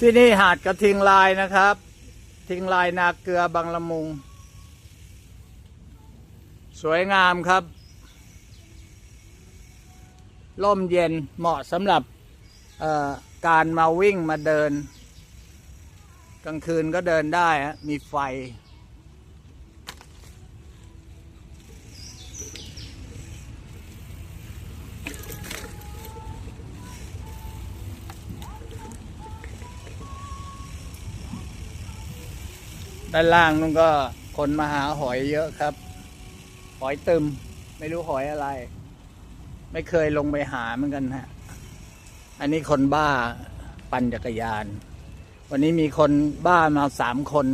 ที่นี่หาดกระทิงลายนะครับ ทิงลายนาเกลือบางละมุง สวยงามครับ ร่มเย็นเหมาะสำหรับการมาวิ่งมาเดิน กลางคืนก็เดินได้ฮะมีไฟ ด้านล่างนู่นก็คนมาหาหอยเยอะครับ หอยตึม ไม่รู้หอยอะไร ไม่เคยลงไปหาเหมือนกันฮะ อันนี้คนบ้าปั่นจักรยาน วันนี้มีคนบ้ามาสามคน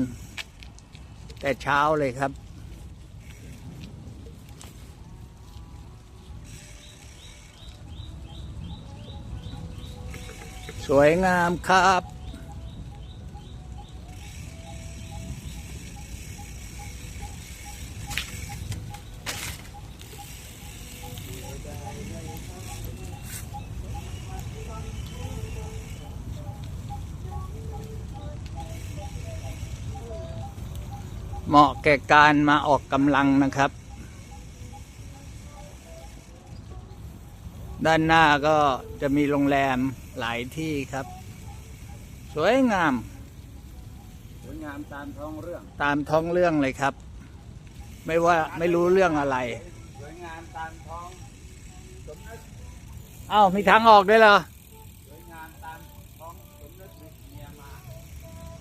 แต่เช้าเลยครับ สวยงามครับ เหมาะแก่การมาออกกำลังนะครับ ด้านหน้าก็จะมีโรงแรมหลายที่ครับ สวยงาม สวยงามตามท้องเรื่อง ตามท้องเรื่องเลยครับ ไม่ว่าไม่รู้เรื่องอะไร สวยงามตามท้องสมนึก เอ้ามีทางออกด้วยเหรอ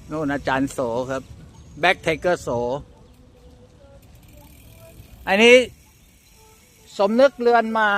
โน่นอาจารย์โสครับแบ็กไทเกอร์โส อันนี้สมนึกเรือนมา